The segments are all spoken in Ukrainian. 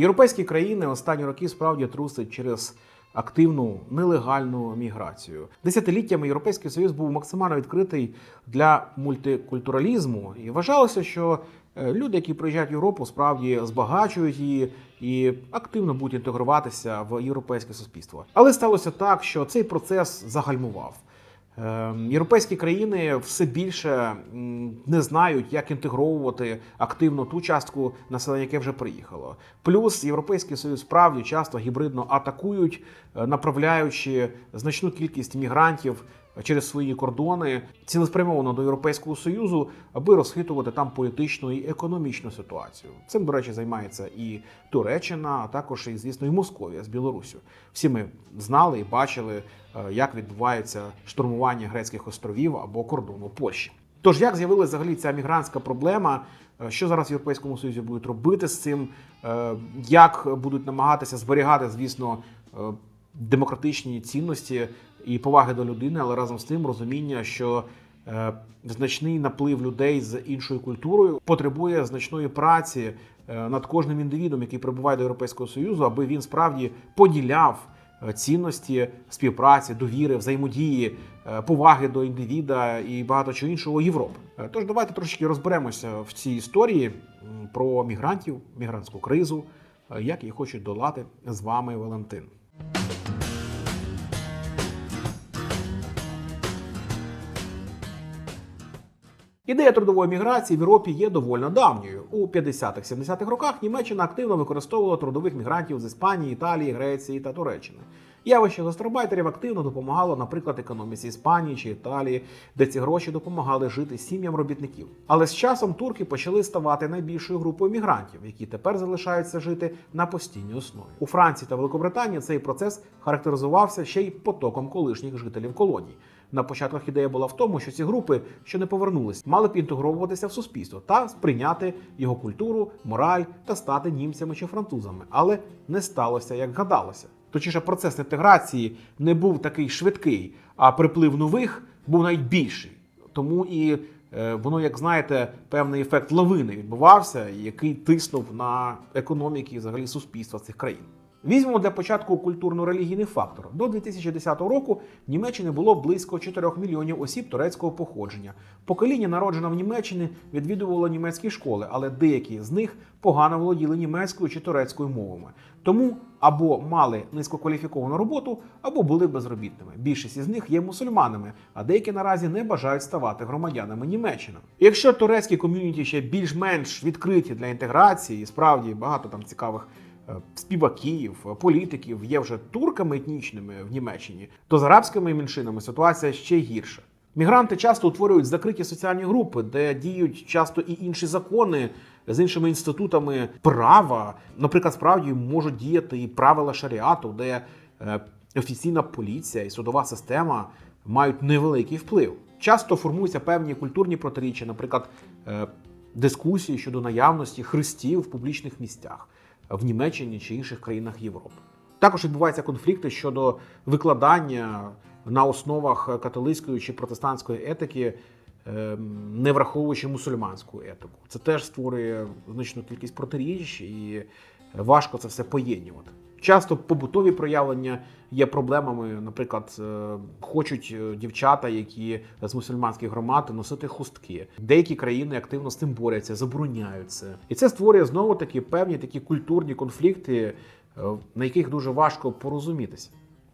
Європейські країни останні роки справді трусить через активну нелегальну міграцію. Десятиліттями Європейський Союз був максимально відкритий для мультикультуралізму, і вважалося, що е, люди, які приїжджають в Європу, справді збагачують її і активно будуть інтегруватися в європейське суспільство. Але сталося так, що цей процес загальмував. Е, Європейські країни все більше не знають, як інтегровувати активно ту частку населення, яке вже приїхало. Плюс Європейський Союз справді часто гібридно атакують, е, направляючи значну кількість мігрантів через свої кордони цілеспрямовано до Європейського Союзу, аби розхитувати там політичну і економічну ситуацію. Цим, до речі, займається і Туреччина, а також і, звісно, і Московія з Білоруссю. Всі ми знали і бачили, е, як відбувається штурмування грецьких островів або кордону Польщі. Тож як з'явилася взагалі ця мігрантська проблема? Е, Що зараз в Європейському Союзі будуть робити з цим? Е, Як будуть намагатися зберігати, звісно, демократичні цінності і поваги до людини, але разом з тим розуміння, що е, значний наплив людей з іншою культурою потребує значної праці е, над кожним індивідом, який прибуває до Європейського Союзу, аби він справді поділяв е, цінності співпраці, довіри, взаємодії, поваги до індивіда і багато чого іншого Європи. Тож давайте трошки розберемося в цій історії про мігрантів, мігрантську кризу, як її хочуть долати з вами Валентин. Ідея трудової міграції в Європі є доволі давньою. У 50-70-х роках Німеччина активно використовувала трудових мігрантів з Іспанії, Італії, Греції та Туреччини. Явище гастробайтерів активно допомагало, наприклад, економіці Іспанії чи Італії, де ці гроші допомагали жити сім'ям робітників. Але з часом турки почали ставати найбільшою групою мігрантів, які тепер залишаються жити на постійній основі. У Франції та Великобританії цей процес характеризувався ще й потоком колишніх жителів колоній. На початках ідея була в тому, що ці групи, що не повернулись, мали б інтегровуватися в суспільство та сприйняти його культуру, мораль та стати німцями чи французами. Але не сталося, як гадалося. Точніше, процес інтеграції не був такий швидкий, а приплив нових був навіть більший. Тому і е, воно, як знаєте, певний ефект лавини відбувався, який тиснув на економіки і взагалі суспільства цих країн. Візьмемо для початку культурно-релігійний фактор. До 2010 року в Німеччині було близько 4 мільйонів осіб турецького походження. Покоління, народжене в Німеччині, відвідувало німецькі школи, але деякі з них погано володіли німецькою чи турецькою мовами. Тому або мали низькокваліфіковану роботу, або були безробітними. Більшість із них є мусульманами, а деякі наразі не бажають ставати громадянами Німеччини. Якщо турецькі ком'юніті ще більш-менш відкриті для інтеграції, і справді багато там цікавих співаків, е, політиків є вже турками етнічними в Німеччині, то з арабськими меншинами ситуація ще гірша. Мігранти часто утворюють закриті соціальні групи, де діють часто і інші закони з іншими інститутами права. Наприклад, справді можуть діяти і правила шаріату, де е, офіційна поліція і судова система мають невеликий вплив. Часто формуються певні культурні протиріччя, наприклад, е, дискусії щодо наявності хрестів в публічних місцях в Німеччині чи інших країнах Європи. Також відбуваються конфлікти щодо викладання на основах католицької чи протестантської етики, ем, не враховуючи мусульманську етику. Це теж створює значну кількість протиріч і важко це все поєднувати. Часто побутові проявлення є проблемами. Наприклад, е, хочуть е, дівчата, які з мусульманських громад носити хустки. Деякі країни активно з цим борються, забороняють це. І це створює знову таки певні такі культурні конфлікти, е, на яких дуже важко порозумітися.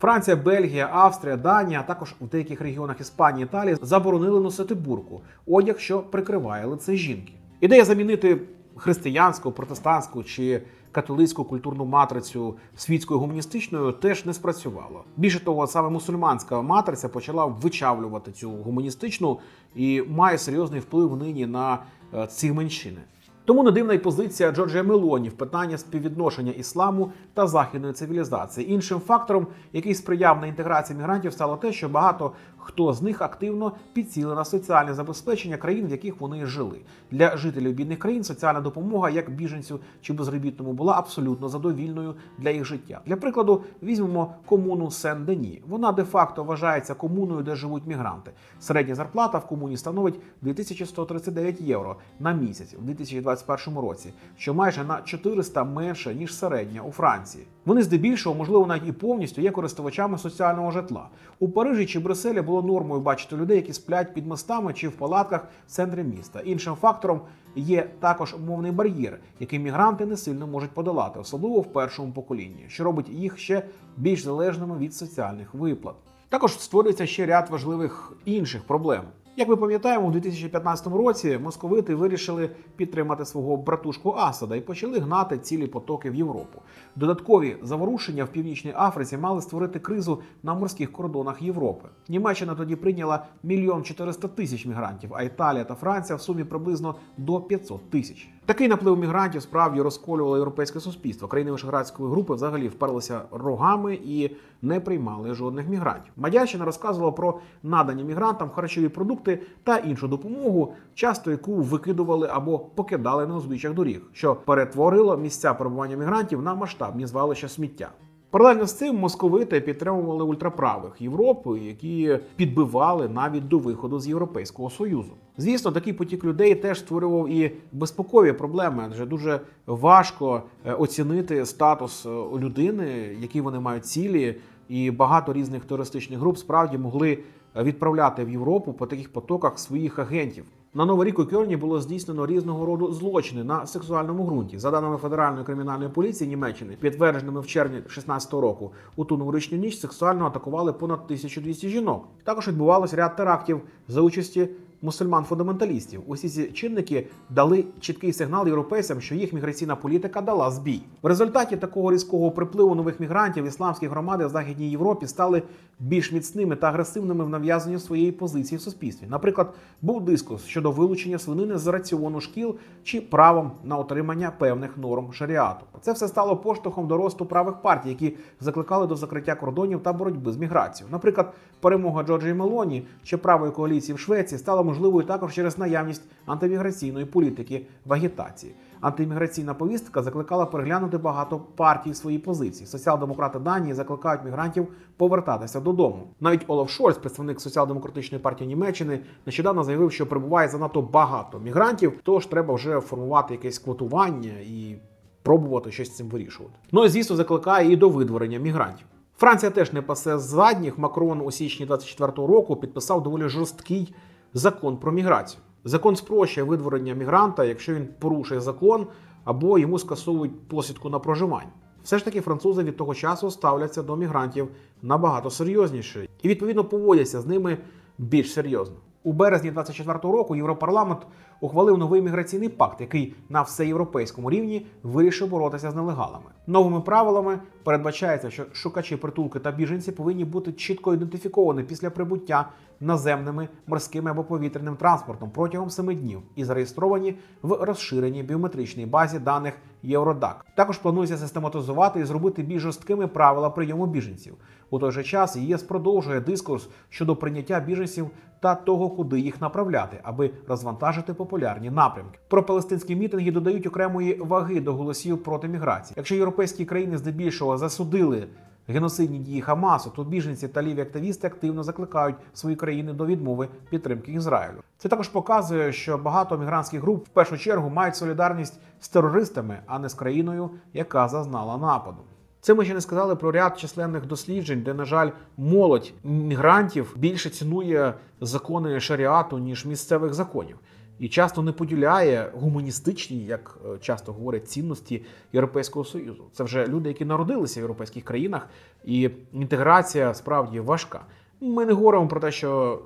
Франція, Бельгія, Австрія, Данія, а також в деяких регіонах Іспанії, Італії заборонили носити бурку, одяг, що прикриває лице жінки. Ідея замінити християнську, протестантську чи католицьку культурну матрицю світською гуманістичною теж не спрацювала. Більше того, саме мусульманська матриця почала вичавлювати цю гуманістичну і має серйозний вплив нині на е, ці меншини. Тому не дивна й позиція Джорджія Мелоні в питанні співвідношення ісламу та західної цивілізації. Іншим фактором, який сприяв на інтеграції мігрантів, стало те, що багато хто з них активно підцілив на соціальне забезпечення країн, в яких вони жили. Для жителів бідних країн соціальна допомога, як біженцю чи безробітному, була абсолютно задовільною для їх життя. Для прикладу, візьмемо комуну Сен-Дені. Вона де-факто вважається комуною, де живуть мігранти. Середня зарплата в комуні становить 2139 євро на місяць у 2021 році, що майже на 400 менше ніж середня у Франції. Вони здебільшого, можливо, навіть і повністю є користувачами соціального житла. У Парижі чи Брюсселі було нормою бачити людей, які сплять під мостами чи в палатках в центрі міста. Іншим фактором є також мовний бар'єр, який мігранти не сильно можуть подолати, особливо в першому поколінні, що робить їх ще більш залежними від соціальних виплат. Також створюється ще ряд важливих інших проблем. Як ми пам'ятаємо, у 2015 році московити вирішили підтримати свого братушку Асада і почали гнати цілі потоки в Європу. Додаткові заворушення в північній Африці мали створити кризу на морських кордонах Європи. Німеччина тоді прийняла мільйон 400 тисяч мігрантів, а Італія та Франція в сумі приблизно до 500 тисяч. Такий наплив мігрантів справді розколювало європейське суспільство. Країни Вишеградської групи взагалі вперлися рогами і не приймали жодних мігрантів. Мадящина розказувала про надані мігрантам харчові продукти та іншу допомогу, часто яку викидували або покидали на узбіччях доріг, що перетворило місця перебування мігрантів на масштабні звалища сміття. Паралельно з цим московити підтримували ультраправих Європи, які підбивали навіть до виходу з Європейського союзу. Звісно, такий потік людей теж створював і безпекові проблеми, адже дуже важко е, оцінити статус е, людини, які вони мають цілі, і багато різних терористичних груп справді могли відправляти в Європу по таких потоках своїх агентів. На Новий рік у Кьольні було здійснено різного роду злочини на сексуальному ґрунті. За даними Федеральної кримінальної поліції Німеччини, підтвердженими в червні 2016 року, у ту новорічну ніч сексуально атакували понад 1200 жінок. Також відбувалося ряд терактів за участі мусульман-фундаменталістів. Усі ці чинники дали чіткий сигнал європейцям, що їх міграційна політика дала збій. В результаті такого різкого припливу нових мігрантів ісламські громади в західній Європі стали більш міцними та агресивними в нав'язанні своєї позиції в суспільстві. Наприклад, був дискус щодо вилучення свинини з раціону шкіл чи правом на отримання певних норм шаріату. Це все стало поштовхом до росту правих партій, які закликали до закриття кордонів та боротьби з міграцією. Наприклад, перемога Джорджії Мелоні чи правої коаліції в Швеції стала можливою також через наявність антиміграційної політики в агітації. Антиміграційна повістка закликала переглянути багато партій свої позиції. Соціал-демократи Данії закликають мігрантів повертатися додому. Навіть Олаф Шольц, представник соціал-демократичної партії Німеччини, нещодавно заявив, що прибуває занадто багато мігрантів, тож треба вже формувати якесь квотування і пробувати щось з цим вирішувати. Ну і звісно, закликає і до видворення мігрантів. Франція теж не пасе задніх. Макрон у січні 24-го року підписав доволі жорсткий закон про міграцію. Закон спрощує видворення мігранта, якщо він порушує закон або йому скасовують посвідку на проживання. Все ж таки, французи від того часу ставляться до мігрантів набагато серйозніше і відповідно поводяться з ними більш серйозно. У березні 24-го року Європарламент ухвалив новий міграційний пакт, який на всеєвропейському рівні вирішив боротися з нелегалами. Новими правилами передбачається, що шукачі притулки та біженці повинні бути чітко ідентифіковані після прибуття наземними, морськими або повітряним транспортом протягом семи днів і зареєстровані в розширеній біометричній базі даних Євродак. Також планується систематизувати і зробити більш жорсткими правила прийому біженців. У той же час ЄС продовжує дискурс щодо прийняття біженців та того, куди їх направляти, аби розвантажити популярні напрямки. Про палестинські мітинги додають окремої ваги до голосів проти міграції. Якщо європейські країни здебільшого засудили геноцидні дії Хамасу, то біженці та ліві активісти активно закликають свої країни до відмови підтримки Ізраїлю. Це також показує, що багато мігрантських груп в першу чергу мають солідарність з терористами, а не з країною, яка зазнала нападу. Це ми ще не сказали про ряд численних досліджень, де, на жаль, молодь мігрантів більше цінує закони шаріату ніж місцевих законів. І часто не поділяє гуманістичні, як е, часто говорять, цінності Європейського союзу. Це вже люди, які народилися в європейських країнах, і інтеграція справді важка. Ми не говоримо про те, що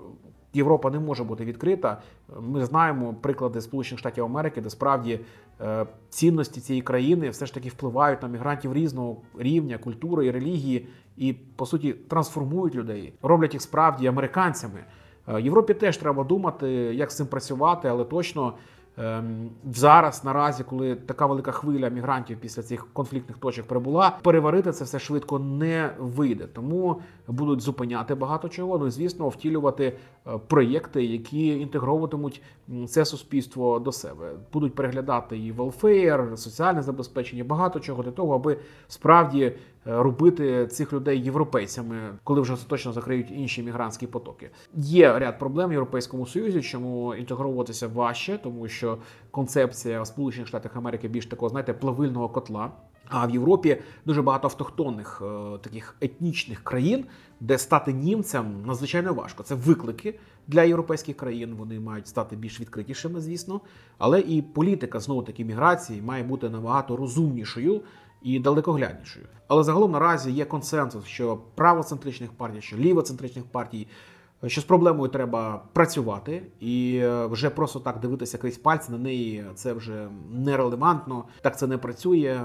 Європа не може бути відкрита. Ми знаємо приклади Сполучених Штатів Америки, де справді е, цінності цієї країни все ж таки впливають на мігрантів різного рівня, культури і релігії, і по суті трансформують людей, роблять їх справді американцями. Е, Європі теж треба думати, як з цим працювати, але точно Ем, Зараз наразі, коли така велика хвиля мігрантів після цих конфліктних точок прибула, переварити це все швидко не вийде. Тому будуть зупиняти багато чого. Ну і звісно, втілювати е, проєкти, які інтегровуватимуть це суспільство до себе. Будуть переглядати і велфеєр, соціальне забезпечення, багато чого для того, аби справді робити цих людей європейцями, коли вже остаточно закриють інші мігрантські потоки. Є ряд проблем в Європейському Союзі, чому інтегровуватися важче, тому що концепція в Сполучених Штатах Америки більш такого, знаєте, плавильного котла. А в Європі дуже багато автохтонних е, таких етнічних країн, де стати німцем надзвичайно важко. Це виклики для європейських країн. Вони мають стати більш відкритішими, звісно. Але і політика знову таки міграції має бути набагато розумнішою і далекогляднішою. Але загалом наразі є консенсус, що правоцентричних партій, що лівоцентричних партій. Що з проблемою треба працювати, і е, вже просто так дивитися крізь пальці на неї це вже нерелевантно. Так це не працює. Е,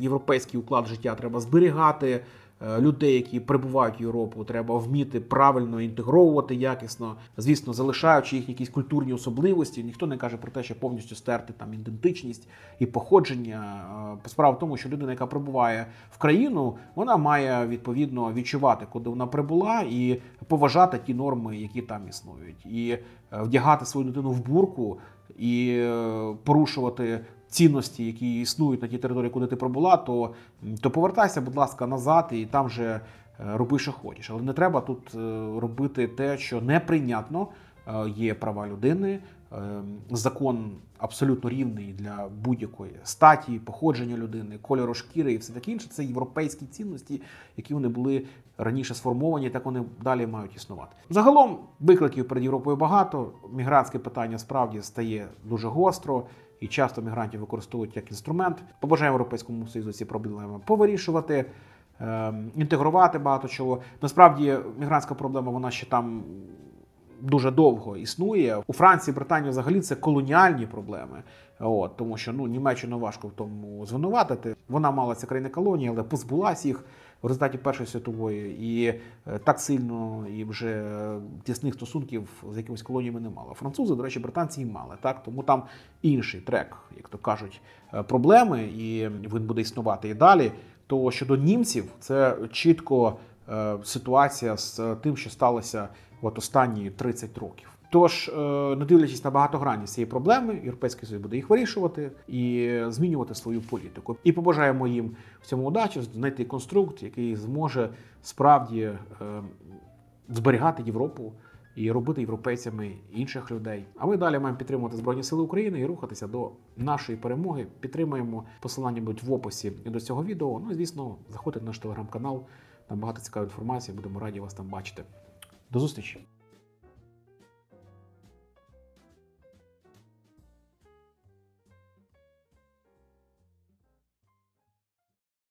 Європейський уклад життя треба зберігати. Е, Людей, які прибувають в Європу, треба вміти правильно інтегровувати якісно, звісно, залишаючи їхні якісь культурні особливості. Ніхто не каже про те, що повністю стерти там ідентичність і походження. Е, Справа в тому, що людина, яка прибуває в країну, вона має відповідно відчувати, куди вона прибула, і поважати ті норми, які там існують, і е, вдягати свою дитину в бурку і порушувати цінності, які існують на тій території, куди ти пробула, то, то повертайся, будь ласка, назад і там же е, роби, що хочеш. Але не треба тут е, робити те, що неприйнятно. Е, Є права людини, закон абсолютно рівний для будь-якої статі, походження людини, кольору шкіри і все таке інше. Це європейські цінності, які вони були раніше сформовані, так вони далі мають існувати. Загалом викликів перед Європою багато. Мігрантське питання справді стає дуже гостро. І часто мігрантів використовують як інструмент. Побажаємо Європейському Союзу ці проблеми повирішувати, ем, інтегрувати багато чого. Насправді, мігрантська проблема вона ще там дуже довго існує. У Франції, Британії взагалі це колоніальні проблеми. От, тому що ну, Німеччину важко в тому звинуватити. Вона мала ці країни колонії, але позбулась їх в результаті Першої світової. І е, так сильно і вже тісних стосунків з якимись колоніями не мала. Французи, до речі, британці і мали. Так? Тому там інший трек, як то кажуть, е, проблеми, і він буде існувати і далі. То щодо німців, це чітко е, ситуація з тим, що сталося от останні 30 років. Тож, е, не дивлячись на багатогранність цієї проблеми, Європейський Союз буде їх вирішувати і змінювати свою політику. І побажаємо їм в цьому удачі знайти конструкт, який зможе справді е, зберігати Європу і робити європейцями інших людей. А ми далі маємо підтримувати Збройні Сили України і рухатися до нашої перемоги. Підтримуємо посилання будуть в описі до цього відео. Ну і звісно, заходьте на наш телеграм-канал. Там багато цікавої інформації. Будемо раді вас там бачити. До зустрічі!